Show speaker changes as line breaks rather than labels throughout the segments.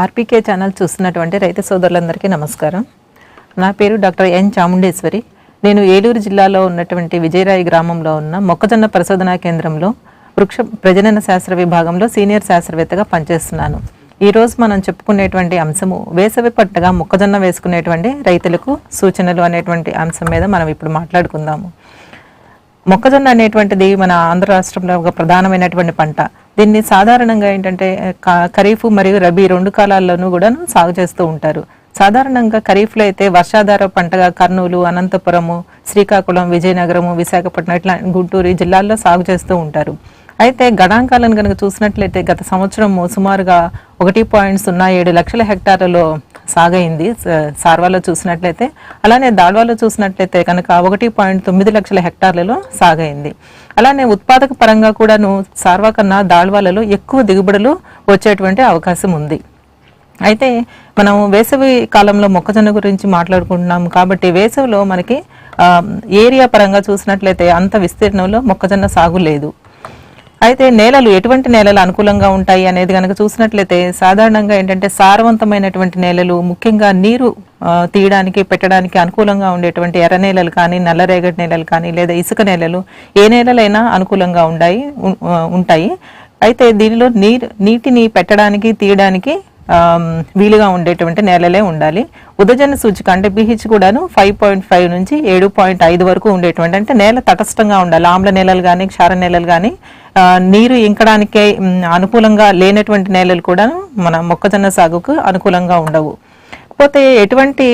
RPK channel చూస్తున్నటువంటి రైతు సోదరులందరికీ నమస్కారం. నా పేరు డాక్టర్ ఎన్ చాముండేశ్వరి. నేను ఏలూరు జిల్లాలో ఉన్నటువంటి విజయరాయి గ్రామంలో ఉన్న మొక్కజొన్న పరిశోధనా కేంద్రంలో వృక్ష ప్రజనన శాస్త్ర విభాగంలో సీనియర్ శాస్త్రవేత్తగా పనిచేస్తున్నాను. ఈరోజు మనం చెప్పుకునేటువంటి అంశము వేసవి పట్టగా మొక్కజొన్న వేసుకునేటువంటి రైతులకు సూచనలు అనేటువంటి అంశం మీద మనం ఇప్పుడు మాట్లాడుకుందాము. మొక్కజొన్న అనేటువంటిది మన ఆంధ్ర రాష్ట్రంలో ఒక ప్రధానమైనటువంటి పంట. దీన్ని సాధారణంగా ఏంటంటే ఖరీఫ్ మరియు రబీ రెండు కాలాల్లోనూ కూడా సాగు చేస్తూ ఉంటారు. సాధారణంగా ఖరీఫ్లో అయితే వర్షాధార పంటగా కర్నూలు అనంతపురము శ్రీకాకుళం విజయనగరము విశాఖపట్నం ఇట్లా గుంటూరు జిల్లాల్లో సాగు చేస్తూ ఉంటారు. అయితే గణాంకాలను కనుక చూసినట్లయితే గత సంవత్సరం సుమారుగా ఒకటి పాయింట్ సున్నా ఏడు లక్షల హెక్టార్లలో సాగైంది. సార్వాలో చూసినట్లయితే అలానే దాడ్వాలో చూసినట్లయితే కనుక ఒకటి పాయింట్ తొమ్మిది లక్షల హెక్టార్లలో సాగైంది. అలానే ఉత్పాదక పరంగా కూడాను సార్వా కన్నా దాడ్వాలలో ఎక్కువ దిగుబడులు వచ్చేటువంటి అవకాశం ఉంది. అయితే మనం వేసవి కాలంలో మొక్కజొన్న గురించి మాట్లాడుకుంటున్నాం కాబట్టి వేసవిలో మనకి ఏరియా పరంగా చూసినట్లయితే అంత విస్తీర్ణంలో మొక్కజొన్న సాగు లేదు. అయితే నేలలు ఎటువంటి నేలలు అనుకూలంగా ఉంటాయి అనేది కనుక చూసినట్లయితే సాధారణంగా ఏంటంటే సారవంతమైనటువంటి నేలలు ముఖ్యంగా నీరు తీయడానికి పెట్టడానికి అనుకూలంగా ఉండేటువంటి ఎర్ర నేలలు కానీ నల్లరేగడి నేలలు కానీ లేదా ఇసుక నేలలు ఏ నేలలైనా అనుకూలంగా ఉండాయి ఉంటాయి. అయితే దీనిలో నీరు నీటిని పెట్టడానికి తీయడానికి వీలుగా ఉండేటువంటి నేలలే ఉండాలి. ఉదజన సూచిక అంటే పిహెచ్ కూడాను ఫైవ్ పాయింట్ ఫైవ్ నుంచి ఏడు పాయింట్ ఐదు వరకు ఉండేటువంటి అంటే నేల తటస్థంగా ఉండాలి. ఆమ్ల నేలలు కానీ క్షార నేలలు కానీ నీరు ఇంకడానికే అనుకూలంగా లేనటువంటి నేలలు కూడా మన మొక్కజొన్న సాగుకు అనుకూలంగా ఉండవు. పోతే ఎటువంటి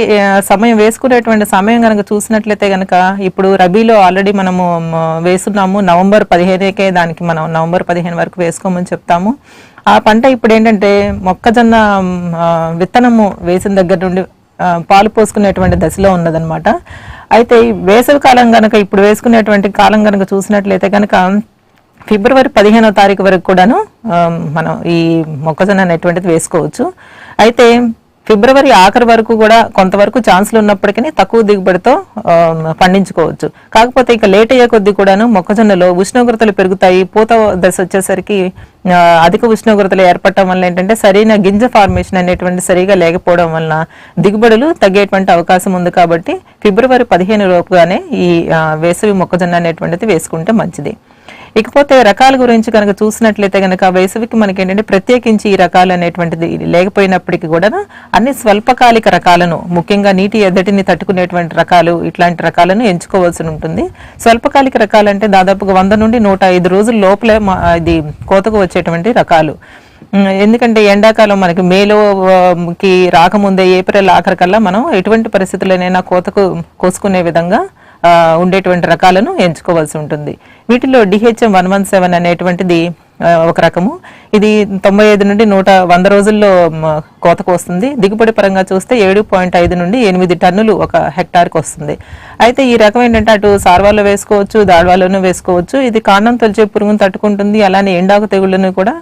సమయం వేసుకునేటువంటి సమయం కనుక చూసినట్లయితే కనుక ఇప్పుడు రబీలో ఆల్రెడీ మనము వేస్తున్నాము నవంబర్ పదిహేనుకే దానికి మనం నవంబర్ పదిహేను వరకు వేసుకోమని చెప్తాము. ఆ పంట ఇప్పుడు ఏంటంటే మొక్కజొన్న విత్తనము వేసిన దగ్గర నుండి పాలు పోసుకునేటువంటి దశలో ఉన్నదనమాట అయితే వేసవి కాలం కనుక ఇప్పుడు వేసుకునేటువంటి కాలం కనుక చూసినట్లయితే కనుక ఫిబ్రవరి పదిహేనో తారీఖు వరకు కూడాను మనం ఈ మొక్కజొన్న అనేటువంటిది వేసుకోవచ్చు. అయితే ఫిబ్రవరి ఆఖరి వరకు కూడా కొంతవరకు ఛాన్సులు ఉన్నప్పటికీ తక్కువ దిగుబడితో పండించుకోవచ్చు. కాకపోతే ఇక లేట్ అయ్యే కొద్దీ కూడాను మొక్కజొన్నలో ఉష్ణోగ్రతలు పెరుగుతాయి. పూత దశ వచ్చేసరికి అధిక ఉష్ణోగ్రతలు ఏర్పడటం వల్ల ఏంటంటే సరైన గింజ ఫార్మేషన్ అనేటువంటి సరిగా లేకపోవడం వలన దిగుబడులు తగ్గేటువంటి అవకాశం ఉంది కాబట్టి ఫిబ్రవరి పదిహేను లోపుగానే ఈ వేసవి మొక్కజొన్న అనేటువంటిది వేసుకుంటే మంచిది. ఇకపోతే రకాల గురించి కనుక చూసినట్లయితే కనుక వేసవికి మనకి ఏంటంటే ప్రత్యేకించి ఈ రకాలు అనేటువంటిది లేకపోయినప్పటికీ కూడా అన్ని స్వల్పకాలిక రకాలను ముఖ్యంగా నీటి ఎద్దటిని తట్టుకునేటువంటి రకాలు ఇట్లాంటి రకాలను ఎంచుకోవాల్సి ఉంటుంది. స్వల్పకాలిక రకాలు అంటే దాదాపుగా వంద నుండి నూట ఐదు రోజుల లోపలే మా- ఇది కోతకు వచ్చేటువంటి రకాలు. ఎందుకంటే ఎండాకాలం మనకి మేలో కి రాకముందే ఏప్రిల్ ఆఖరి కల్లా మనం ఎటువంటి పరిస్థితుల్లోనైనా కోతకు కోసుకునే విధంగా ఉండేటువంటి రకాలను ఎంచుకోవాల్సి ఉంటుంది. వీటిలో డిహెచ్ఎం వన్ వన్ సెవెన్ అనేటువంటిది ఒక రకము. ఇది తొంభై ఐదు నుండి నూట వంద రోజుల్లో కోతకు వస్తుంది. దిగుబడి పరంగా చూస్తే ఏడు పాయింట్ ఐదు నుండి ఎనిమిది టన్నులు ఒక హెక్టార్కి వస్తుంది. అయితే ఈ రకం ఏంటంటే అటు సార్వాలో వేసుకోవచ్చు దాళ్వాలోనూ వేసుకోవచ్చు. ఇది కాండం తొలిచే పురుగును తట్టుకుంటుంది. అలానే ఎండాకు తెగుళ్ళను కూడా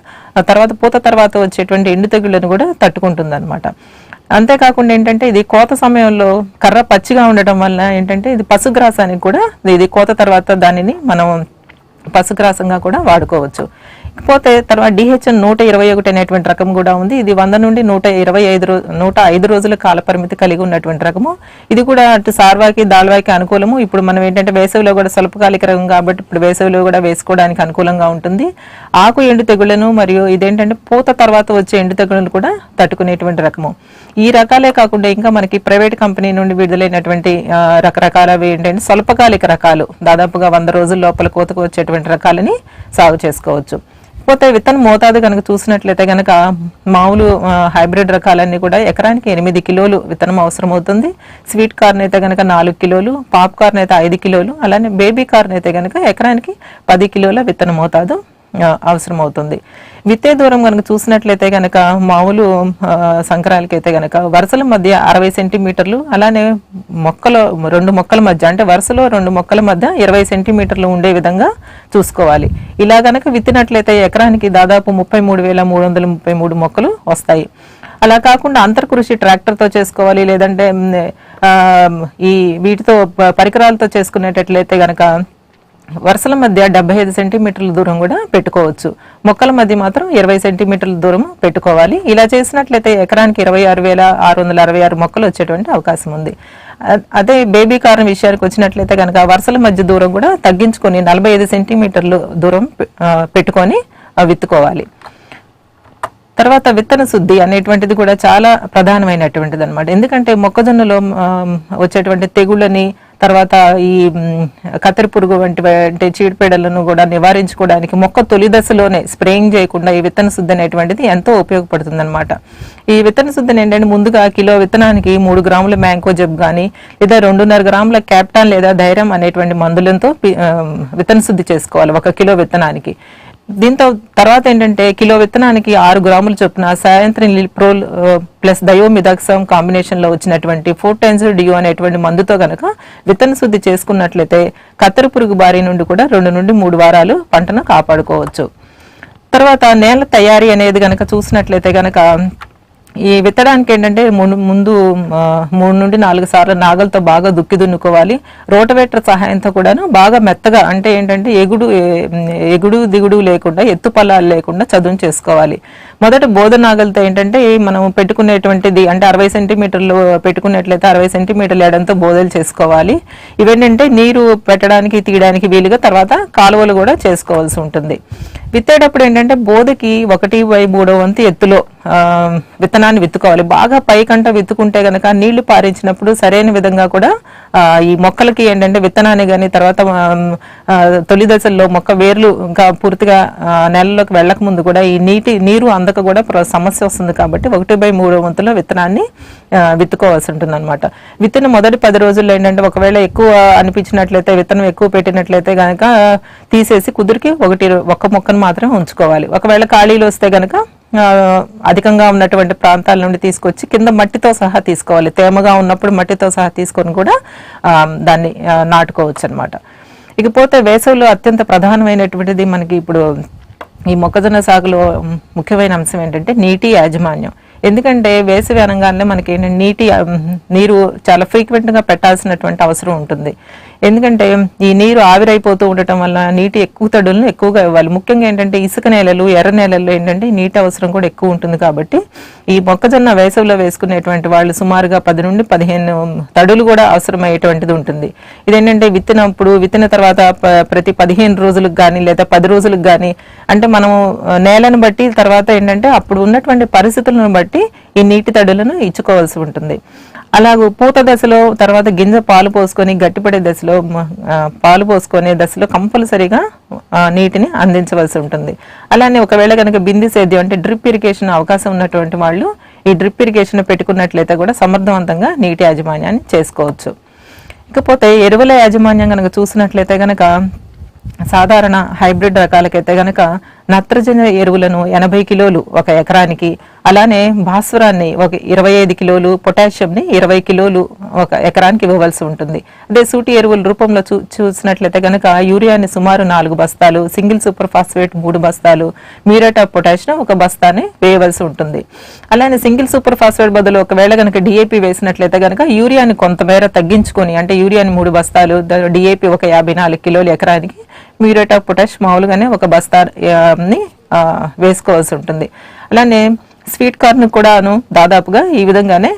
తర్వాత పూత తర్వాత వచ్చేటువంటి ఎండు తెగుళ్ళను కూడా తట్టుకుంటుంది అనమాట అంతేకాకుండా ఏంటంటే ఇది కోత సమయంలో కర్ర పచ్చిగా ఉండటం వల్ల ఏంటంటే ఇది పశుగ్రాసానికి కూడా ఇది కోత తర్వాత దానిని మనం పశుగ్రాసంగా కూడా వాడుకోవచ్చు. పోతే తర్వాత డిహెచ్ఎన్ నూట ఇరవై ఒకటి అనేటువంటి రకం కూడా ఉంది. ఇది వంద నుండి నూట ఇరవై ఐదు నూట ఐదు రోజుల కాల పరిమితి కలిగి ఉన్నటువంటి రకము. ఇది కూడా అటు సార్వాకి దాల్వాకి అనుకూలము. ఇప్పుడు మనం ఏంటంటే వేసవిలో కూడా స్వల్పకాలిక రకం కాబట్టి ఇప్పుడు వేసవిలో కూడా వేసుకోవడానికి అనుకూలంగా ఉంటుంది. ఆకు ఎండు తెగుళ్ళను మరియు ఇదేంటంటే పూత తర్వాత వచ్చే ఎండు తెగుళ్ళను కూడా తట్టుకునేటువంటి రకము. ఈ రకాలే కాకుండా ఇంకా మనకి ప్రైవేట్ కంపెనీ నుండి విడుదలైనటువంటి రకరకాల రకరకాలవి ఏంటంటే స్వల్పకాలిక రకాలు. దాదాపుగా వంద రోజుల లోపల కోతకు వచ్చేటువంటి రకాలని సాగు చేసుకోవచ్చు. పోతే విత్తన మోతాదు కనుక చూసినట్లయితే కనుక మామూలు హైబ్రిడ్ రకాలన్నీ కూడా ఎకరానికి ఎనిమిది కిలోలు విత్తనం అవసరం అవుతుంది స్వీట్ కార్న్ అయితే కనుక నాలుగు కిలోలు పాప్ కార్న్ అయితే ఐదు కిలోలు అలానే బేబీ కార్న్ అయితే కనుక ఎకరానికి పది కిలోల విత్తన మోతాదు. అవసరం అవుతుంది విత్తే దూరం కనుక చూసినట్లయితే కనుక మామూలు సంకరాలకైతే కనుక వరుసల మధ్య అరవై సెంటీమీటర్లు అలానే మొక్కలు రెండు మొక్కల మధ్య అంటే వరుసలో రెండు మొక్కల మధ్య ఇరవై సెంటీమీటర్లు ఉండే విధంగా చూసుకోవాలి. ఇలా గనక విత్తినట్లయితే ఎకరానికి దాదాపు ముప్పై మూడు వేల మూడు వందల ముప్పై మూడు మొక్కలు వస్తాయి. అలా కాకుండా అంతర్కృషి ట్రాక్టర్తో చేసుకోవాలి లేదంటే ఈ వీటితో ప- పరికరాలతో చేసుకునేటట్లయితే కనుక వరుసల మధ్య డెబ్బై ఐదు సెంటీమీటర్ల దూరం కూడా పెట్టుకోవచ్చు. మొక్కల మధ్య మాత్రం ఇరవై సెంటీమీటర్ల దూరం పెట్టుకోవాలి. ఇలా చేసినట్లయితే ఎకరానికి ఇరవై ఆరు వేల ఆరు వందల అరవై ఆరు మొక్కలు వచ్చేటువంటి అవకాశం ఉంది. అదే బేబీ కారం విషయానికి వచ్చినట్లయితే కనుక వరుసల మధ్య దూరం కూడా తగ్గించుకొని నలభై ఐదు సెంటీమీటర్లు దూరం పెట్టుకొని విత్తుకోవాలి. తర్వాత విత్తన శుద్ధి అనేటువంటిది కూడా చాలా ప్రధానమైనటువంటిది అనమాట ఎందుకంటే మొక్కజొన్నలో వచ్చేటువంటి తెగుళ్ళని తర్వాత ఈ కత్తెర పురుగు వంటి అంటే చీడపీడలను కూడా నివారించుకోవడానికి మొక్క తొలి దశలోనే స్ప్రేయింగ్ చేయకుండా ఈ విత్తన శుద్ధి అనేటువంటిది ఎంతో ఉపయోగపడుతుంది అనమాట ఈ విత్తన శుద్ధిని ఏంటంటే ముందుగా కిలో విత్తనానికి మూడు గ్రాముల మ్యాంకో జబ్ కానీ లేదా రెండున్నర గ్రాముల క్యాప్టాన్ లేదా ధైర్యం అనేటువంటి మందులతో విత్తన శుద్ధి చేసుకోవాలి ఒక కిలో విత్తనానికి. దీంతో తర్వాత ఏంటంటే కిలో విత్తనానికి ఆరు గ్రాముల చొప్పున సాయంత్రం లిప్రోల్ ప్లస్ డయోమిదాక్సమ్ కాంబినేషన్లో వచ్చినటువంటి ఫోర్ టైమ్స్ డియో అనేటువంటి మందుతో గనక విత్తన శుద్ధి చేసుకున్నట్లయితే కత్తెర పురుగు బారి నుండి కూడా రెండు నుండి మూడు వారాలు పంటను కాపాడుకోవచ్చు. తర్వాత నేల తయారీ అనేది గనక చూసినట్లయితే గనక ఈ విత్తడానికి ఏంటంటే ముందు ముందు మూడు నుండి నాలుగు సార్లు నాగలతో బాగా దుక్కి దున్నుకోవాలి. రోటవేటర్ సహాయంతో కూడాను బాగా మెత్తగా అంటే ఏంటంటే ఎగుడు ఎగుడు దిగుడు లేకుండా ఎత్తు పొలాలు లేకుండా చదును చేసుకోవాలి. మొదట బోధ నాగలతో ఏంటంటే మనం పెట్టుకునేటువంటిది అంటే అరవై సెంటీమీటర్లు పెట్టుకున్నట్లయితే అరవై సెంటీమీటర్ల ఎడంతో బోధలు చేసుకోవాలి. ఇవేంటంటే నీరు పెట్టడానికి తీయడానికి వీలుగా తర్వాత కాలువలు కూడా చేసుకోవాల్సి ఉంటుంది. విత్తేటప్పుడు ఏంటంటే బోధకి ఒకటి బై మూడో వంతు ఎత్తులో విత్తనాన్ని విత్తుకోవాలి. బాగా పైకంట విత్తుకుంటే కనుక నీళ్ళు పారించినప్పుడు సరైన విధంగా కూడా ఈ మొక్కలకి ఏంటంటే విత్తనాన్ని కానీ తర్వాత తొలి దశల్లో మొక్క వేర్లు ఇంకా పూర్తిగా నెలలోకి వెళ్ళక ముందు కూడా ఈ నీటి నీరు అందక కూడా సమస్య వస్తుంది కాబట్టి ఒకటి బై మూడో వంతులో విత్తనాన్ని విత్తుకోవాల్సి ఉంటుంది అనమాట విత్తిన మొదటి పది రోజుల్లో ఏంటంటే ఒకవేళ ఎక్కువ అనిపించినట్లయితే విత్తనం ఎక్కువ పెట్టినట్లయితే కనుక తీసేసి కుదురికి ఒకటి ఒక్క మొక్కను మాత్రం ఉంచుకోవాలి. ఒకవేళ ఖాళీలు వస్తే కనుక అధికంగా ఉన్నటువంటి ప్రాంతాల నుండి తీసుకొచ్చి కింద మట్టితో సహా తీసుకోవాలి. తేమగా ఉన్నప్పుడు మట్టితో సహా తీసుకొని కూడా దాన్ని నాటుకోవచ్చు అనమాట ఇకపోతే వేసవిలో అత్యంత ప్రధానమైనటువంటిది మనకి ఇప్పుడు ఈ మొక్కజొన్న సాగులో ముఖ్యమైన అంశం ఏంటంటే నీటి యాజమాన్యం. ఎందుకంటే వేసవి అనగానే మనకి నీటి నీరు చాలా ఫ్రీక్వెంట్గా గా పెట్టాల్సినటువంటి అవసరం ఉంటుంది. ఎందుకంటే ఈ నీరు ఆవిరైపోతూ ఉండటం వల్ల నీటి ఎక్కువ తడులను ఎక్కువగా ఇవ్వాలి. ముఖ్యంగా ఏంటంటే ఇసుక నేలలు ఎర్ర నేలల్లో ఏంటంటే నీటి అవసరం కూడా ఎక్కువ ఉంటుంది కాబట్టి ఈ మొక్కజొన్న వేసవిలో వేసుకునేటువంటి వాళ్ళు సుమారుగా పది నుండి పదిహేను తడులు కూడా అవసరమయ్యేటువంటిది ఉంటుంది. ఇదేంటంటే విత్తినప్పుడు విత్తిన తర్వాత ప్రతి పదిహేను రోజులకు కానీ లేదా పది రోజులకు కానీ అంటే మనము నేలను బట్టి తర్వాత ఏంటంటే అప్పుడు ఉన్నటువంటి పరిస్థితులను బట్టి ఈ నీటి తడులను ఇచ్చుకోవాల్సి ఉంటుంది. అలాగే పూత దశలో తర్వాత గింజ పాలు పోసుకొని గట్టిపడే దశలో పాలు పోసుకునే దశలో కంపల్సరీగా నీటిని అందించవలసి ఉంటుంది. అలానే ఒకవేళ కనుక బింది సేద్యం అంటే డ్రిప్ ఇరిగేషన్ అవకాశం ఉన్నటువంటి వాళ్ళు ఈ డ్రిప్ ఇరిగేషన్ పెట్టుకున్నట్లయితే కూడా సమర్థవంతంగా నీటి యాజమాన్యాన్ని చేసుకోవచ్చు. ఇకపోతే ఎరువుల యాజమాన్యం కనుక చూసినట్లయితే కనుక సాధారణ హైబ్రిడ్ రకాలకైతే కనుక నత్రజని ఎరువులను ఎనభై కిలోలు ఒక ఎకరానికి అలానే భాస్వరాన్ని ఒక ఇరవై ఐదు కిలోలు పొటాషియంని ఇరవై కిలోలు ఒక ఎకరానికి ఇవ్వవలసి ఉంటుంది. అదే సూటి ఎరువుల రూపంలో చూ చూసినట్లయితే గనక యూరియాని సుమారు నాలుగు బస్తాలు సింగిల్ సూపర్ ఫాస్ఫేట్ మూడు బస్తాలు మ్యూరేట్ ఆఫ్ పొటాషియం ఒక బస్తాని వేయవలసి ఉంటుంది. అలానే సింగిల్ సూపర్ ఫాస్ఫేట్ బదులు ఒకవేళ గనక డిఏపి వేసినట్లయితే గనక యూరియాని కొంతమేర తగ్గించుకొని అంటే యూరియాని మూడు బస్తాలు డిఏపి ఒక యాభై నాలుగు కిలోలు ఎకరానికి మ్యూరేట్ ఆఫ్ పొటాష్ మామూలుగానే ఒక బస్తా ని వేసుకోవాల్సి ఉంటుంది. అలానే స్వీట్ కార్న్ కూడాను దాదాపుగా ఈ విధంగానే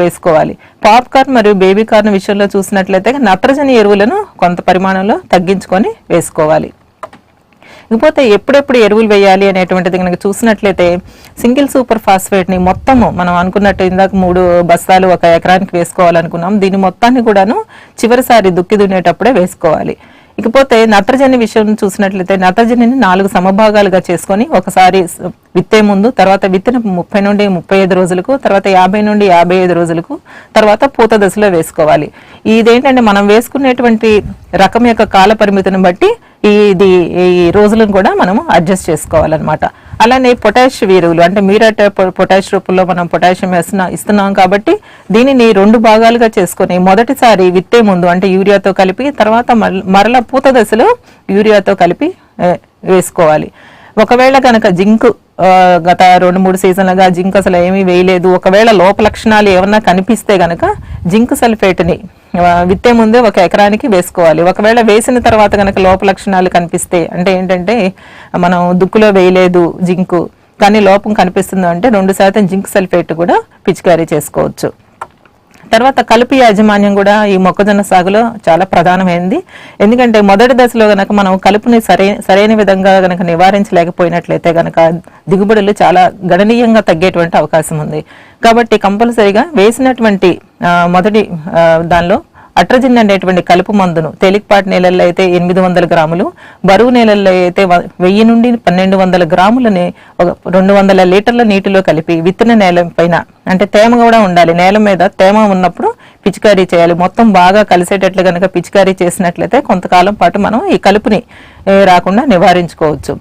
వేసుకోవాలి. పాప్ కార్న్ మరియు బేబీ కార్న్ విషయంలో చూసినట్లయితే నత్రజని ఎరువులను కొంత పరిమాణంలో తగ్గించుకొని వేసుకోవాలి. ఇకపోతే ఎప్పుడెప్పుడు ఎరువులు వేయాలి అనేటువంటిది కనుక చూసినట్లయితే సింగిల్ సూపర్ ఫాస్ఫేట్ని మొత్తము మనం అనుకున్నట్టు ఇందాక మూడు బస్తాలు ఒక ఎకరానికి వేసుకోవాలనుకున్నాం. దీని మొత్తాన్ని కూడాను చివరిసారి దుక్కి దున్నేటప్పుడే వేసుకోవాలి. ఇకపోతే నత్రజని విషయం చూసినట్లయితే నత్రజనిని నాలుగు సమభాగాలుగా చేసుకొని ఒకసారి విత్తే ముందు తర్వాత విత్తిన ముప్పై నుండి ముప్పై ఐదు రోజులకు తర్వాత యాభై నుండి యాభై ఐదు రోజులకు తర్వాత పూత దశలో వేసుకోవాలి. ఇదేంటంటే మనం వేసుకునేటువంటి రకం యొక్క కాల పరిమితిని బట్టి ఇది ఈ రోజులను కూడా మనం అడ్జస్ట్ చేసుకోవాలన్నమాట. అలానే పొటాష్ ఎరువులు అంటే మీరట పొటాష్ రూపంలో మనం పొటాషియం వేస్తున్నా ఇస్తున్నాం కాబట్టి దీనిని రెండు భాగాలుగా చేసుకొని మొదటిసారి విత్తే ముందు అంటే యూరియాతో కలిపి తర్వాత మరల- మరల పూత దశలో యూరియాతో కలిపి వేసుకోవాలి. ఒకవేళ కనుక జింక్ గత రెండు మూడు సీజన్లుగా జింక్ అసలు ఏమీ వేయలేదు. ఒకవేళ లోప లక్షణాలు ఏమన్నా కనిపిస్తే గనక జింక్ సల్ఫేట్ని విత్తే ముందే ఒక ఎకరానికి వేసుకోవాలి. ఒకవేళ వేసిన తర్వాత కనుక లోప లక్షణాలు కనిపిస్తే అంటే ఏంటంటే మనం దుక్కులో వేయలేదు జింకు కానీ లోపం కనిపిస్తుంది అంటే రెండు శాతం జింక్ సల్ఫేట్ కూడా పిచికారీ చేసుకోవచ్చు. తర్వాత కలుపు యాజమాన్యం కూడా ఈ మొక్కజొన్న సాగులో చాలా ప్రధానమైంది. ఎందుకంటే మొదటి దశలో గనక మనం కలుపుని సరైన సరైన విధంగా గనక నివారించలేకపోయినట్లయితే గనక దిగుబడులు చాలా గణనీయంగా తగ్గేటువంటి అవకాశం ఉంది. కాబట్టి కంపల్సరీగా వేసినటువంటి మొదటి దానిలో అట్రజిన్ అనేటువంటి కలుపు మందును తేలికపాటి నేలల్లో అయితే ఎనిమిది వందల గ్రాములు బరువు నేలల్లో అయితే వెయ్యి నుండి పన్నెండు వందల గ్రాములని ఒక రెండు వందల లీటర్ల నీటిలో కలిపి విత్తన నేల పైన అంటే తేమ కూడా ఉండాలి. నేల మీద తేమ ఉన్నప్పుడు పిచికారీ చేయాలి. మొత్తం బాగా కలిసేటట్లు కనుక పిచికారీ చేసినట్లయితే కొంతకాలం పాటు మనం ఈ కలుపుని రాకుండా నివారించుకోవచ్చు.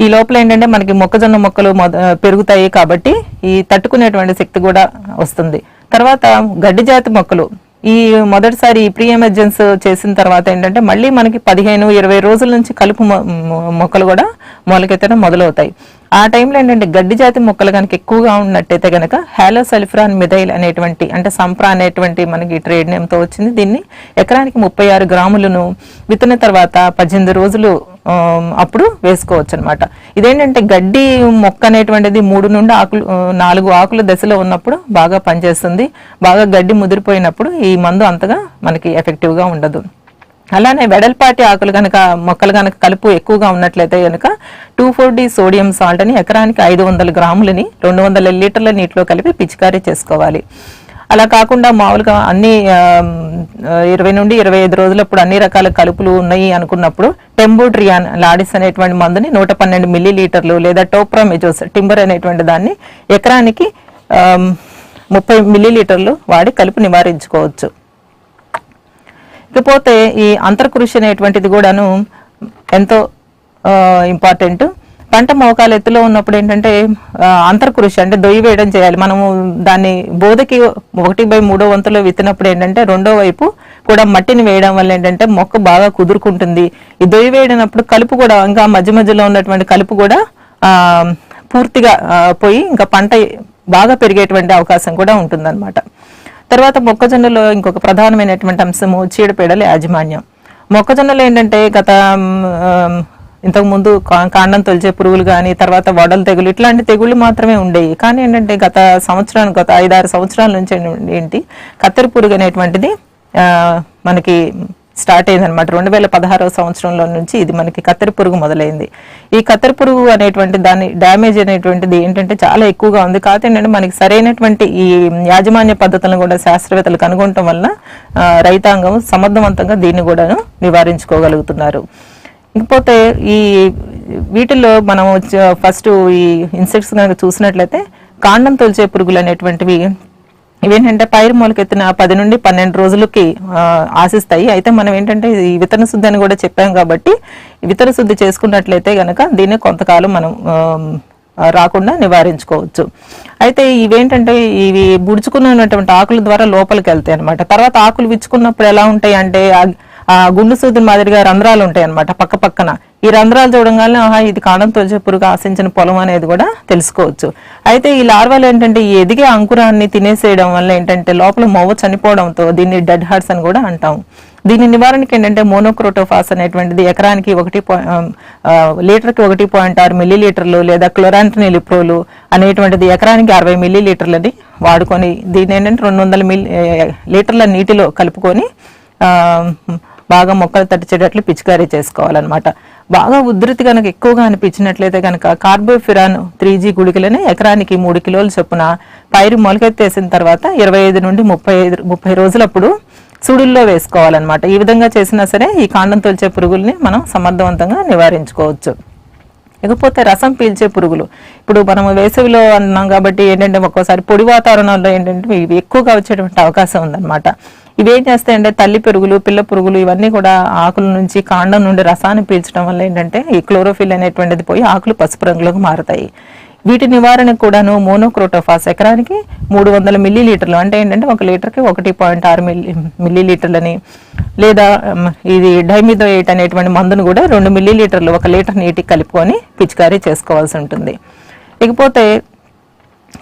ఈ లోపల ఏంటంటే మనకి మొక్కజొన్న మొక్కలు మొద- పెరుగుతాయి కాబట్టి ఈ తట్టుకునేటువంటి శక్తి కూడా వస్తుంది. తర్వాత గడ్డి జాతి మొక్కలు. ఈ మొదటిసారి ప్రీ ఎమర్జెన్స్ చేసిన తర్వాత ఏంటంటే మళ్ళీ మనకి పదిహేను ఇరవై రోజుల నుంచి కలుపు మొ- మొక్కలు కూడా మొలకెత్తడం మొదలవుతాయి. ఆ టైంలో ఏంటంటే గడ్డి జాతి మొక్కలు కనుక ఎక్కువగా ఉన్నట్టయితే కనుక హ్యాలోసల్ఫ్రాన్ మిథైల్ అనేటువంటి అంటే సంప్రా అనేటువంటి మనకి ట్రేడ్ నేమ్తో వచ్చింది. దీన్ని ఎకరానికి ముప్పై ఆరు గ్రాములను విత్తిన తర్వాత పద్దెనిమిది రోజులు అప్పుడు వేసుకోవచ్చు అనమాట ఇదేంటంటే గడ్డి మొక్క అనేటువంటిది మూడు నుండి ఆకులు నాలుగు ఆకుల దశలో ఉన్నప్పుడు బాగా పనిచేస్తుంది. బాగా గడ్డి ముదిరిపోయినప్పుడు ఈ మందు అంతగా మనకి ఎఫెక్టివ్గా ఉండదు. అలానే వెడల్పాటి ఆకులు కనుక మొక్కలు కనుక కలుపు ఎక్కువగా ఉన్నట్లయితే కనుక two four D sodium salt అని ఎకరానికి ఐదు వందల గ్రాములని రెండు వందల లీటర్ల నీటిలో కలిపి పిచికారీ చేసుకోవాలి. అలా కాకుండా మామూలుగా అన్ని ఇరవై నుండి ఇరవై ఐదు రోజులప్పుడు అన్ని రకాల కలుపులు ఉన్నాయి అనుకున్నప్పుడు టెంబోట్రియాన్ లాడిస్ అనేటువంటి మందుని నూట పన్నెండు మిల్లీ లీటర్లు లేదా టోప్రామిజోస్ టింబర్ అనేటువంటి దాన్ని ఎకరానికి ముప్పై మిల్లీ లీటర్లు వాడి కలుపు నివారించుకోవచ్చు. ఇకపోతే ఈ అంతర్కృషి అనేటువంటిది కూడాను ఎంతో ఇంపార్టెంట్ పంట మోకాలు ఎత్తులో ఉన్నప్పుడు ఏంటంటే అంతర్కృషి అంటే దొయ్యి వేయడం చేయాలి. మనము దాన్ని బోధకి ఒకటి బై మూడో వంతులో విత్తినప్పుడు ఏంటంటే రెండో వైపు కూడా మట్టిని వేయడం వల్ల ఏంటంటే మొక్క బాగా కుదురుకుంటుంది. ఈ దొయ్యి వేయడినప్పుడు కలుపు కూడా ఇంకా మధ్య మధ్యలో ఉన్నటువంటి కలుపు కూడా ఆ, పూర్తిగా పోయి ఇంకా పంట బాగా పెరిగేటువంటి అవకాశం కూడా ఉంటుందన్నమాట. తర్వాత మొక్కజొన్నలో ఇంకొక ప్రధానమైనటువంటి అంశము చీడపీడల యాజమాన్యం. మొక్కజొన్నలు ఏంటంటే గత ఇంతకుముందు ఇంతకు ముందు కా- కాండం తొలిచే పురుగులు కానీ తర్వాత వడల తెగులు ఇట్లాంటి తెగుళ్ళు మాత్రమే ఉండేవి. కానీ ఏంటంటే గత సంవత్సరానికి గత ఐదారు సంవత్సరాల నుంచి ఏంటి కత్తెర పురుగు అనేటువంటిది మనకి స్టార్ట్ అయిందనమాట రెండు వేల పదహారవ సంవత్సరంలో నుంచి ఇది మనకి కత్తెర పురుగు మొదలైంది. ఈ కత్తెర పురుగు అనేటువంటి దాని డ్యామేజ్ అనేటువంటిది ఏంటంటే చాలా ఎక్కువగా ఉంది. కాకపోతే ఏంటంటే మనకి సరైనటువంటి ఈ యాజమాన్య పద్ధతులను కూడా శాస్త్రవేత్తలు కనుగొనటం వల్ల రైతాంగం సమర్థవంతంగా దీన్ని కూడా నివారించుకోగలుగుతున్నారు. ఇకపోతే ఈ వీటిల్లో మనం ఫస్ట్ ఈ ఇన్సెక్ట్స్ కనుక చూసినట్లయితే కాండం తొలిచే పురుగులు అనేటువంటివి ఇవేంటంటే పైరు మొలకెత్తిన పది నుండి పన్నెండు రోజులకి ఆశిస్తాయి. అయితే మనం ఏంటంటే ఈ విత్తన శుద్ధి అని కూడా చెప్పాం కాబట్టి విత్తన శుద్ధి చేసుకున్నట్లయితే కనుక దీన్ని కొంతకాలం మనం రాకుండా నివారించుకోవచ్చు. అయితే ఇవేంటంటే ఇవి బుడుచుకున్నటువంటి ఆకుల ద్వారా లోపలికి వెళ్తాయి అనమాట తర్వాత ఆకులు విచ్చుకున్నప్పుడు ఎలా ఉంటాయి అంటే ఆ- గుండు సూది మాదిరిగా రంధ్రాలు ఉంటాయి అనమాట పక్క పక్కన. ఈ రంధ్రాలు చూడంగానే ఆహా ఇది కాండం తొలిచే పురుగు ఆశించిన పొలం అనేది కూడా తెలుసుకోవచ్చు. అయితే ఈ లార్వాలు ఏంటంటే ఈ ఎదిగే అంకురాన్ని తినేసేయడం వల్ల ఏంటంటే లోపల మొవ్వ చనిపోవడంతో దీన్ని డెడ్ హార్ట్స్ అని కూడా అంటాం. దీని నివారణకి ఏంటంటే మోనోక్రోటోఫాస్ అనేటువంటిది ఎకరానికి ఒకటి లీటర్కి ఒకటి పాయింట్ ఆరు మిల్లీ లీటర్లు లేదా క్లోరాంట్ని లిప్రోలు అనేటువంటిది ఎకరానికి అరవై మిల్లీ లీటర్లని వాడుకొని దీని ఏంటంటే రెండు వందల మిల్లీ లీటర్ల నీటిలో కలుపుకొని ఆ, బాగా మొక్కలు తట్టించేటట్లు పిచికారీ చేసుకోవాలన్నమాట. బాగా ఉధృతి కనుక ఎక్కువగా అనిపించినట్లయితే కనుక కార్బోఫిరాన్ త్రీ జీ గుళికలని ఎకరానికి మూడు కిలోలు చొప్పున పైరు మొలకెత్తేసిన తర్వాత ఇరవై ఐదు నుండి ముప్పై ఐదు ముప్పై రోజులప్పుడు సుడుల్లో వేసుకోవాలన్నమాట. ఈ విధంగా చేసినా సరే ఈ కాండం తొలిచే పురుగుల్ని మనం సమర్థవంతంగా నివారించుకోవచ్చు. ఇకపోతే రసం పీల్చే పురుగులు. ఇప్పుడు మనం వేసవిలో అన్నాం కాబట్టి ఏంటంటే ఒక్కోసారి పొడి వాతావరణంలో ఏంటంటే ఇవి ఎక్కువగా వచ్చేటువంటి అవకాశం ఉందన్నమాట. ఇవేం చేస్తాయంటే తల్లి పురుగులు పిల్ల పురుగులు ఇవన్నీ కూడా ఆకుల నుంచి కాండం నుండి రసాన్ని పీల్చడం వల్ల ఏంటంటే ఈ క్లోరోఫిల్ అనేటువంటిది పోయి ఆకులు పసుపు రంగులోకి మారుతాయి. వీటి నివారణకు కూడాను మోనోక్రోటోఫాస్ ఎకరానికి మూడు వందల మిల్లీ లీటర్లు అంటే ఏంటంటే ఒక లీటర్కి ఒకటి పాయింట్ ఆరు మిల్లీ మిల్లీ లీటర్లని లేదా ఇది డైమిదో ఎయిట్ అనేటువంటి మందును కూడా రెండు మిల్లీ లీటర్లు ఒక లీటర్ నీటికి కలుపుకొని పిచికారీ చేసుకోవాల్సి ఉంటుంది. ఇకపోతే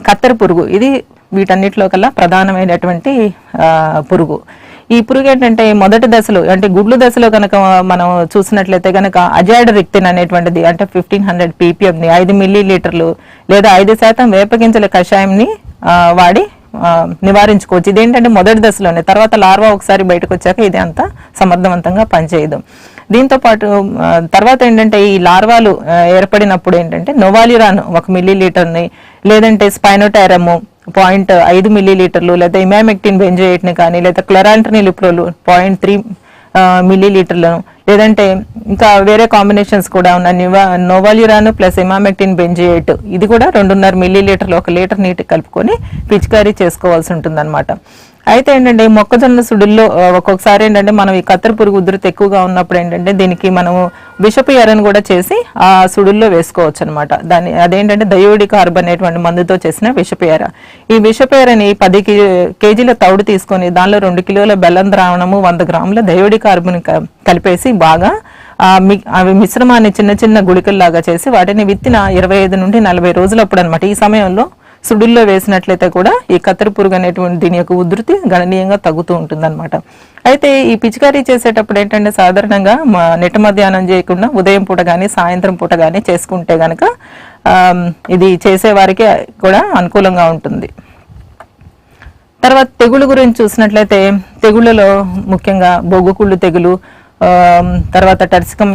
కత్తెర పురుగు ఇది వీటన్నిటిలో కల్లా ప్రధానమైనటువంటి పురుగు. ఈ పురుగు ఏంటంటే మొదటి దశలో అంటే గుడ్లు దశలో కనుక మనం చూసినట్లయితే కనుక అజాయిడ్ రిక్తిన్ అనేటువంటిది అంటే ఫిఫ్టీన్ హండ్రెడ్ పీపీఎంని ఐదు మిల్లీ లీటర్లు లేదా ఐదు శాతం వేపగింజల కషాయంని వాడి నివారించుకోవచ్చు. ఇదేంటంటే మొదటి దశలోనే తర్వాత లార్వా ఒకసారి బయటకు వచ్చాక ఇది అంత సమర్థవంతంగా పనిచేయదు. దీంతో పాటు తర్వాత ఏంటంటే ఈ లార్వాలు ఏర్పడినప్పుడు ఏంటంటే నోవాలిరాన్ ఒక మిల్లీ లీటర్ని లేదంటే స్పైనోటైరము పాయింట్ ఐదు మిల్లీ లీటర్లు లేదా ఇమామెక్టిన్ బెంజోయేట్ని కానీ లేదా క్లరాంట్రిని లిప్రోలు పాయింట్ త్రీ మిల్లీ లీటర్లను లేదంటే ఇంకా వేరే కాంబినేషన్స్ కూడా ఉన్నాయి. నివా ప్లస్ ఇమామెక్టిన్ బెంజియేట్ ఇది కూడా రెండున్నర మిల్లీ లీటర్లు ఒక లీటర్ నీటి కలుపుకొని పిచికారీ చేసుకోవాల్సి ఉంటుంది అయితే ఏంటంటే మొక్కజొన్న సుడుల్లో ఒక్కొక్కసారి ఏంటంటే మనం ఈ కత్తెర పురుగు ఉధృతి ఎక్కువగా ఉన్నప్పుడు ఏంటంటే దీనికి మనము విషపు ఎరను కూడా చేసి ఆ సుడుల్లో వేసుకోవచ్చు అనమాట దాని అదేంటంటే దయోడి కార్బన్ అనేటువంటి మందుతో చేసిన విషపు ఎర. ఈ విషపు ఎరని పది కి- కేజీల తౌడు తీసుకొని దానిలో రెండు కిలోల బెల్లం ద్రావణము వంద గ్రాముల దయోడి కార్బుని క- కలిపేసి బాగా ఆ మి అవి మిశ్రమాన్ని చిన్న చిన్న గుళికల్లాగా చేసి వాటిని విత్తిన ఇరవై ఐదు నుండి నలభై రోజులప్పుడు అనమాట ఈ సమయంలో సుడుల్లో వేసినట్లయితే కూడా ఈ కత్తెర పురుగు అనేటువంటి దీని యొక్క ఉధృతి గణనీయంగా తగ్గుతూ ఉంటుందన్నమాట. అయితే ఈ పిచికారీ చేసేటప్పుడు ఏంటంటే సాధారణంగా మా నెట మధ్యాహ్నం చేయకుండా ఉదయం పూట కానీ సాయంత్రం పూట కానీ చేసుకుంటే గనక ఇది చేసేవారికి కూడా అనుకూలంగా ఉంటుంది. తర్వాత తెగులు గురించి చూసినట్లయితే తెగుళ్ళలో ముఖ్యంగా బొగ్గుకుళ్ళు తెగులు తర్వాత టర్సికం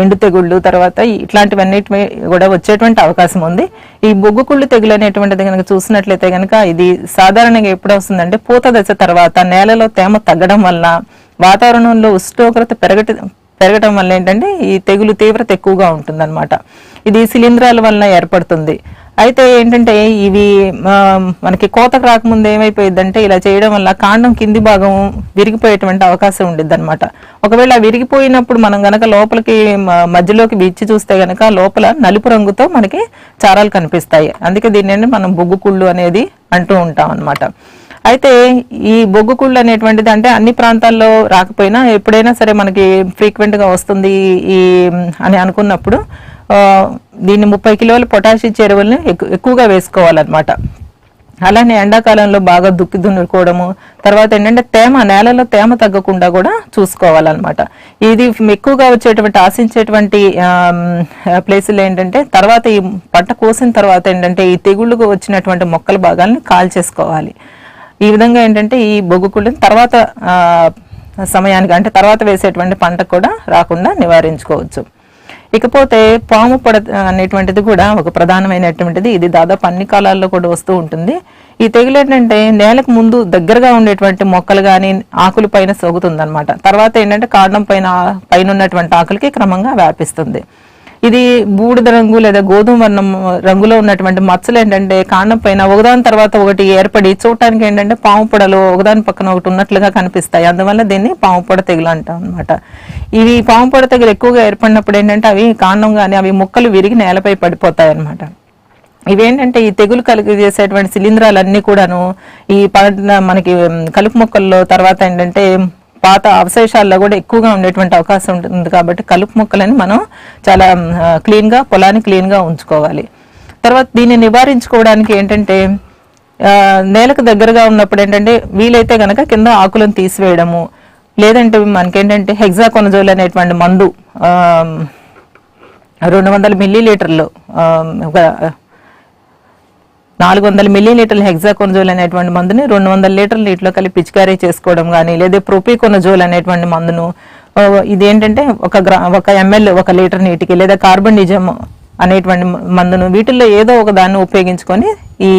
ఎండు తెగుళ్ళు తర్వాత ఇట్లాంటివన్నిటి ఇట్లాంటివన్నిటివి కూడా వచ్చేటువంటి అవకాశం ఉంది. ఈ బొగ్గు కుళ్ళు తెగులు అనేటువంటిది కనుక చూసినట్లయితే కనుక ఇది సాధారణంగా ఎప్పుడు వస్తుందంటే పూత దశ తర్వాత నేలలో తేమ తగ్గడం వల్ల వాతావరణంలో ఉష్ణోగ్రత పెరగట పెరగడం వల్ల ఏంటంటే ఈ తెగులు తీవ్రత ఎక్కువగా ఉంటుందన్నమాట. ఇది శిలీంధ్రాల వలన ఏర్పడుతుంది. అయితే ఏంటంటే ఇవి మనకి కోతకు రాకముందు ఏమైపోయిందంటే ఇలా చేయడం వల్ల కాండం కింది భాగం విరిగిపోయేటువంటి అవకాశం ఉండిద్ది అనమాట ఒకవేళ విరిగిపోయినప్పుడు మనం గనక లోపలికి మధ్యలోకి బిచ్చి చూస్తే గనక లోపల నలుపు రంగుతో మనకి చారాలు కనిపిస్తాయి. అందుకే దీన్ని మనం బొగ్గు కుళ్ళు అనేది అంటూ ఉంటాం అన్నమాట. అయితే ఈ బొగ్గు కుళ్ళు అనేటువంటిది అంటే అన్ని ప్రాంతాల్లో రాకపోయినా ఎప్పుడైనా సరే మనకి ఫ్రీక్వెంట్గా వస్తుంది ఈ అని అనుకున్నప్పుడు దీన్ని ముప్పై కిలోల పొటాషియం చెరువుల్ని ఎక్కు- ఎక్కువగా వేసుకోవాలన్నమాట. అలానే ఎండాకాలంలో బాగా దుక్కి దున్నుకోవడము తర్వాత ఏంటంటే తేమ నేలలో తేమ తగ్గకుండా కూడా చూసుకోవాలన్నమాట. ఇది ఎక్కువగా వచ్చేటువంటి ఆశించేటువంటి ప్లేసులు ఏంటంటే తర్వాత ఈ పంట కోసిన తర్వాత ఏంటంటే ఈ తెగుళ్ళకు వచ్చినటువంటి మొక్కల భాగాలను కాల్చేసుకోవాలి ఈ విధంగా ఏంటంటే ఈ బొగ్గుకుళ్ళని తర్వాత సమయానికి అంటే తర్వాత వేసేటువంటి పంట కూడా రాకుండా నివారించుకోవచ్చు. ఇకపోతే పాము పొడ అనేటువంటిది కూడా ఒక ప్రధానమైనటువంటిది. ఇది దాదాపు అన్ని కాలాల్లో కూడా వస్తూ ఉంటుంది. ఈ తెగులు ఏంటంటే నేలకు ముందు దగ్గరగా ఉండేటువంటి మొక్కలు కానీ ఆకుల పైన సోకుతుంది తర్వాత ఏంటంటే కాండం పైన పైన ఉన్నటువంటి ఆకులకి క్రమంగా వ్యాపిస్తుంది. ఇది బూడిద రంగు లేదా గోధుమ వర్ణం రంగులో ఉన్నటువంటి మచ్చలు ఏంటంటే కాండం పైన ఒకదాని తర్వాత ఒకటి ఏర్పడి చూడటానికి ఏంటంటే పాము పొడలు ఒకదాని పక్కన ఒకటి ఉన్నట్లుగా కనిపిస్తాయి. అందువల్ల దీన్ని పాము పొడ తెగులు అంటాం అనమాట ఇవి పాము పొడ తెగులు ఎక్కువగా ఏర్పడినప్పుడు ఏంటంటే అవి కాండం కానీ అవి ముక్కలు విరిగి నేలపై పడిపోతాయి అన్నమాట. ఇవేంటంటే ఈ తెగులు కలిగి చేసేటువంటి శిలీంధ్రాలన్నీ కూడాను ఈ పంట మనకి కలుపు మొక్కల్లో తర్వాత ఏంటంటే పాత అవశేషాల్లో కూడా ఎక్కువగా ఉండేటువంటి అవకాశం ఉంటుంది కాబట్టి కలుపు మొక్కలని మనం చాలా క్లీన్గా పొలాన్ని క్లీన్గా ఉంచుకోవాలి. తర్వాత దీన్ని నివారించుకోవడానికి ఏంటంటే నేలకు దగ్గరగా ఉన్నప్పుడు ఏంటంటే వీలైతే కనుక కింద ఆకులను తీసివేయడము లేదంటే మనకేంటంటే హెగ్జాకొనజోల్ అనేటువంటి మందు రెండు వందల మిల్లీ లీటర్లు నాలుగు వందల మిల్లీ లీటర్ల హెగ్జాకొనజోల్ అనేటువంటి మందుని రెండు వందల లీటర్ల నీటిలో కలిపి పిచికారీ చేసుకోవడం కానీ లేదా ప్రొపికొనజోల్ అనేటువంటి మందును ఇదేంటంటే ఇది ఏంటంటే ఒక గ్రా ఒక ఎంఎల్ ఒక లీటర్ నీటికి లేదా కార్బన్ నిజం అనేటువంటి మందును వీటిల్లో ఏదో ఒక దాన్ని ఉపయోగించుకొని ఈ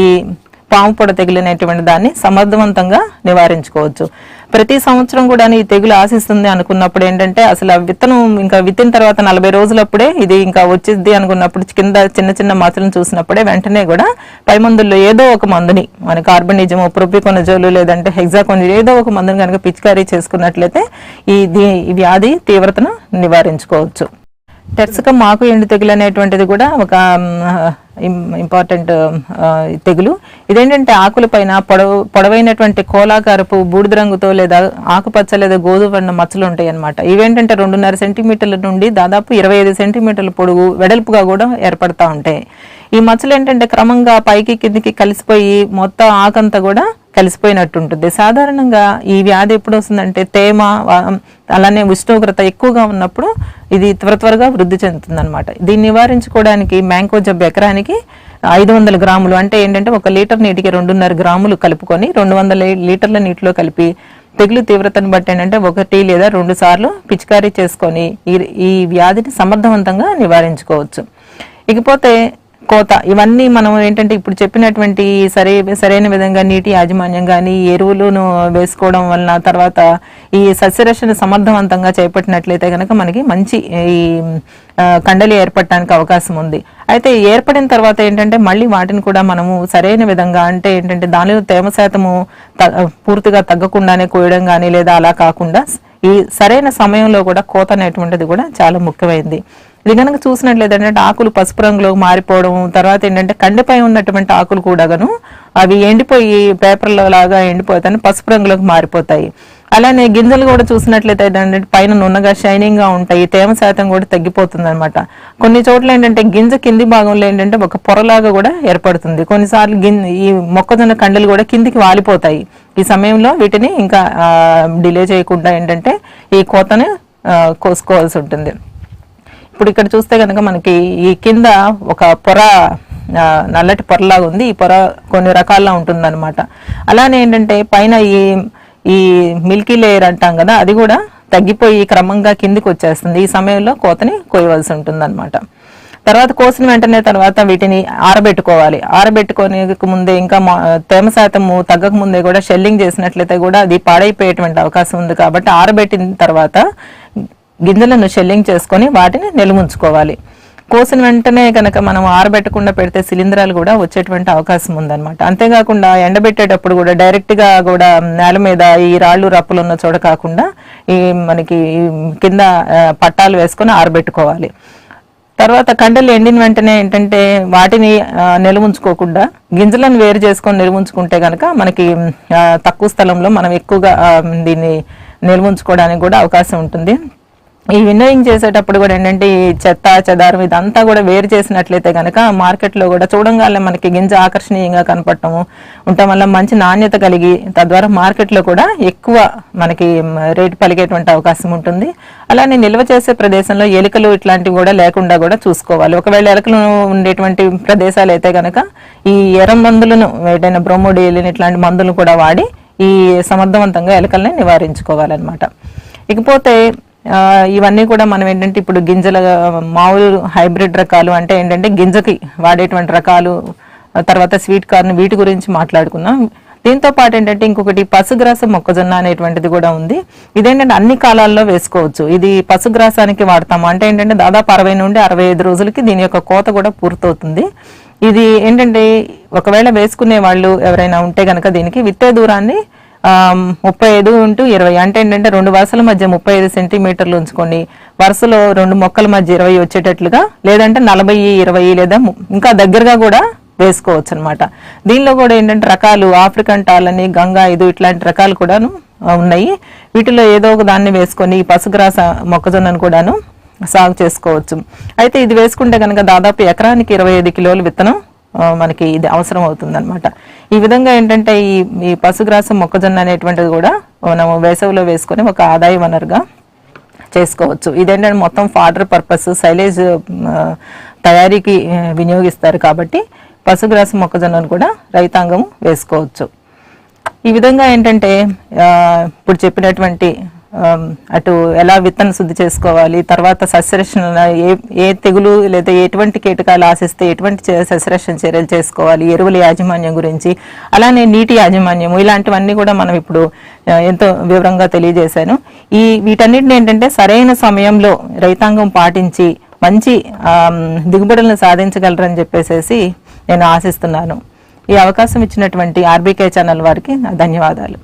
పాము పొడ తెగులనేటువంటి దాన్ని సమర్థవంతంగా నివారించుకోవచ్చు. ప్రతి సంవత్సరం కూడా ఈ తెగులు ఆశిస్తుంది అనుకున్నప్పుడు ఏంటంటే అసలు ఆ విత్తనం ఇంకా విత్తిన తర్వాత నలభై రోజులప్పుడే ఇది ఇంకా వచ్చింది అనుకున్నప్పుడు కింద చిన్న చిన్న మచ్చలను చూసినప్పుడే వెంటనే కూడా పై మందుల్లో ఏదో ఒక మందుని మన కార్బనిజం ప్రొపికొనజోలు లేదంటే హెగ్జాకొనజోలు ఏదో ఒక మందుని కనుక పిచికారీ చేసుకున్నట్లయితే ఈ ఈ వ్యాధి తీవ్రతను నివారించుకోవచ్చు. టెర్సకం ఆకు ఎండు తెగులు అనేటువంటిది కూడా ఒక ఇంపార్టెంట్ తెగులు. ఇదేంటంటే ఆకుల పైన పొడవు పొడవైనటువంటి కోలాకారపు బూడిద రంగుతో లేదా ఆకుపచ్చ లేదా గోధుమ వర్ణ మచ్చలు ఉంటాయి అన్నమాట ఇవేంటంటే రెండున్నర సెంటీమీటర్ల నుండి దాదాపు ఇరవై ఐదు సెంటీమీటర్ల పొడుగు వెడల్పుగా కూడా ఏర్పడతా ఉంటాయి. ఈ మచ్చలు ఏంటంటే క్రమంగా పైకి కిందికి కలిసిపోయి మొత్తం ఆకంతా కూడా కలిసిపోయినట్టు ఉంటుంది సాధారణంగా ఈ వ్యాధి ఎప్పుడు వస్తుందంటే తేమ అలానే ఉష్ణోగ్రత ఎక్కువగా ఉన్నప్పుడు ఇది త్వర త్వరగా వృద్ధి చెందుతుందన్నమాట. దీన్ని నివారించుకోవడానికి మ్యాంకో జబ్బు ఎకరానికి ఐదు వందల గ్రాములు అంటే ఏంటంటే ఒక లీటర్ నీటికి రెండున్నర గ్రాములు కలుపుకొని రెండు వందల లీటర్ల నీటిలో కలిపి తెగులు తీవ్రతను బట్టి ఏంటంటే ఒకటి లేదా రెండు సార్లు పిచికారీ చేసుకొని ఈ ఈ వ్యాధిని సమర్థవంతంగా నివారించుకోవచ్చు. ఇకపోతే కోత. ఇవన్నీ మనం ఏంటంటే ఇప్పుడు చెప్పినటువంటి సరే సరైన విధంగా నీటి యాజమాన్యం కానీ ఎరువులను వేసుకోవడం వలన తర్వాత ఈ సస్యరక్షణ సమర్థవంతంగా చేపట్టినట్లయితే కనుక మనకి మంచి ఈ కండలి కండలు ఏర్పడటానికి అవకాశం ఉంది. అయితే ఏర్పడిన తర్వాత ఏంటంటే మళ్ళీ వాటిని కూడా మనము సరైన విధంగా అంటే ఏంటంటే దానిలో తేమ శాతము పూర్తిగా తగ్గకుండానే కోయడం కానీ లేదా అలా కాకుండా ఈ సరైన సమయంలో కూడా కోత అనేటువంటిది కూడా చాలా ముఖ్యమైంది. ఇది కనుక చూసినట్లయితే ఏంటంటే ఆకులు పసుపు రంగులో మారిపోవడం తర్వాత ఏంటంటే కండిపై ఉన్నటువంటి ఆకులు కూడాను అవి ఎండిపోయి పేపర్లో లాగా ఎండిపోతాయి పసుపు రంగులోకి మారిపోతాయి. అలానే గింజలు కూడా చూసినట్లయితే ఏంటంటే పైన నున్నగా షైనింగ్గా ఉంటాయి తేమ శాతం కూడా తగ్గిపోతుంది అనమాట కొన్ని చోట్ల ఏంటంటే గింజ కింది భాగంలో ఏంటంటే ఒక పొరలాగా కూడా ఏర్పడుతుంది. కొన్నిసార్లు గిన్ ఈ మొక్కజొన్న కండలు కూడా కిందికి వాలిపోతాయి. ఈ సమయంలో వీటిని ఇంకా డిలే చేయకుండా ఏంటంటే ఈ కోతను కోసుకోవాల్సి ఉంటుంది. ఇప్పుడు ఇక్కడ చూస్తే కనుక మనకి ఈ కింద ఒక పొర నల్లటి పొరలాగా ఉంది. ఈ పొర కొన్ని రకాల్లో ఉంటుందన్నమాట. అలానే ఏంటంటే పైన ఈ ఈ మిల్కీ లేయర్ అంటాం కదా అది కూడా తగ్గిపోయి క్రమంగా కిందికి వచ్చేస్తుంది. ఈ సమయంలో కోతని కోయవలసి ఉంటుందన్నమాట. తర్వాత కోసిన వెంటనే తర్వాత వీటిని ఆరబెట్టుకోవాలి. ఆరబెట్టుకొని ముందే ఇంకా తేమ శాతము తగ్గక ముందే కూడా షెల్లింగ్ చేసినట్లయితే కూడా అది పాడైపోయేటువంటి అవకాశం ఉంది కాబట్టి ఆరబెట్టిన తర్వాత గింజలను షెల్లింగ్ చేసుకొని వాటిని నిలుముంచుకోవాలి. కోసిన వెంటనే కనుక మనం ఆరబెట్టకుండా పెడితే శిలీంధ్రాలు కూడా వచ్చేటువంటి అవకాశం ఉందన్నమాట. అంతేకాకుండా ఎండబెట్టేటప్పుడు కూడా డైరెక్ట్గా కూడా నేల మీద ఈ రాళ్ళు రప్పులు ఉన్న చోట కాకుండా ఈ మనకి కింద పట్టాలు వేసుకొని ఆరబెట్టుకోవాలి. తర్వాత కండలు ఎండిన వెంటనే ఏంటంటే వాటిని నిలువుంచుకోకుండా గింజలను వేరు చేసుకొని నిలువుంచుకుంటే కనుక మనకి తక్కువ స్థలంలో మనం ఎక్కువగా దీన్ని నిలువుంచుకోవడానికి కూడా అవకాశం ఉంటుంది. ఈ విన్నోయింగ్ చేసేటప్పుడు కూడా ఏంటంటే ఈ చెత్త చెదారం ఇదంతా కూడా వేరు చేసినట్లయితే కనుక మార్కెట్లో కూడా చూడంగానే మనకి గింజ ఆకర్షణీయంగా కనపడటము ఉండటం వల్ల మంచి నాణ్యత కలిగి తద్వారా మార్కెట్లో కూడా ఎక్కువ మనకి రేటు పలిగేటువంటి అవకాశం ఉంటుంది. అలానే నిల్వ చేసే ప్రదేశంలో ఎలుకలు ఇట్లాంటివి కూడా లేకుండా కూడా చూసుకోవాలి. ఒకవేళ ఎలుకలు ఉండేటువంటి ప్రదేశాలు అయితే కనుక ఈ ఎర్ర మందులను ఏదైనా బ్రోమోడియలిన్ ఇట్లాంటి మందులు కూడా వాడి ఈ సమర్థవంతంగా ఎలుకల్ని నివారించుకోవాలన్నమాట. ఇకపోతే ఇవన్నీ కూడా మనం ఏంటంటే ఇప్పుడు గింజల మామూలు హైబ్రిడ్ రకాలు అంటే ఏంటంటే గింజకి వాడేటువంటి రకాలు తర్వాత స్వీట్ కార్న్ వీటి గురించి మాట్లాడుకున్నాం దీంతో పాటు ఏంటంటే ఇంకొకటి పసుగ్రాస మొక్కజొన్న అనేటువంటిది కూడా ఉంది. ఇదేంటంటే అన్ని కాలాల్లో వేసుకోవచ్చు. ఇది పసుగ్రాసానికి వాడతాము. అంటే ఏంటంటే దాదాపు అరవై నుండి అరవై ఐదు రోజులకి దీని యొక్క కోత కూడా పూర్తవుతుంది. ఇది ఏంటంటే ఒకవేళ వేసుకునే వాళ్ళు ఎవరైనా ఉంటే కనుక దీనికి విత్తే దూరాన్ని ముప్పై ఐదు ఇంటూ ఇరవై. అంటే ఏంటంటే రెండు వరుసల మధ్య ముప్పై ఐదు సెంటీమీటర్లు ఉంచుకోండి వరుసలో రెండు మొక్కల మధ్య ఇరవై వచ్చేటట్లుగా లేదంటే నలభై ఇరవై లేదా ఇంకా దగ్గరగా కూడా వేసుకోవచ్చు అనమాట దీనిలో కూడా ఏంటంటే రకాలు ఆఫ్రికన్ టాల్ అని గంగా ఇది ఇట్లాంటి రకాలు కూడాను ఉన్నాయి. వీటిలో ఏదో ఒక దాన్ని వేసుకొని పసుగ్రాస మొక్కజొన్నను కూడాను సాగు చేసుకోవచ్చు. అయితే ఇది వేసుకుంటే కనుక దాదాపు ఎకరానికి ఇరవై ఐదు కిలోలు విత్తనం మనకి ఇది అవసరం అవుతుంది ఈ విధంగా ఏంటంటే ఈ ఈ పశుగ్రాసం మొక్కజొన్న అనేటువంటిది కూడా మనం వేసవిలో వేసుకొని ఒక ఆదాయ వనరుగా చేసుకోవచ్చు. ఇదేంటంటే మొత్తం ఫాడర్ పర్పస్ సైలేజ్ తయారీకి వినియోగిస్తారు కాబట్టి పశుగ్రాసం మొక్కజొన్నను కూడా రైతాంగం వేసుకోవచ్చు. ఈ విధంగా ఏంటంటే ఇప్పుడు చెప్పినటువంటి అటు ఎలా విత్తన శుద్ధి చేసుకోవాలి తర్వాత సస్యరక్షణ ఏ ఏ తెగులు లేదా ఎటువంటి కీటకాలు ఆశిస్తే ఎటువంటి సస్యరక్షణ చర్యలు చేసుకోవాలి ఎరువుల యాజమాన్యం గురించి అలానే నీటి యాజమాన్యము ఇలాంటివన్నీ కూడా మనం ఇప్పుడు ఎంతో వివరంగా తెలియజేశాను. ఈ వీటన్నిటిని ఏంటంటే సరైన సమయంలో రైతాంగం పాటించి మంచి దిగుబడులను సాధించగలరని చెప్పేసేసి నేను ఆశిస్తున్నాను. ఈ అవకాశం ఇచ్చినటువంటి ఆర్బీకే ఛానల్ వారికి నా ధన్యవాదాలు.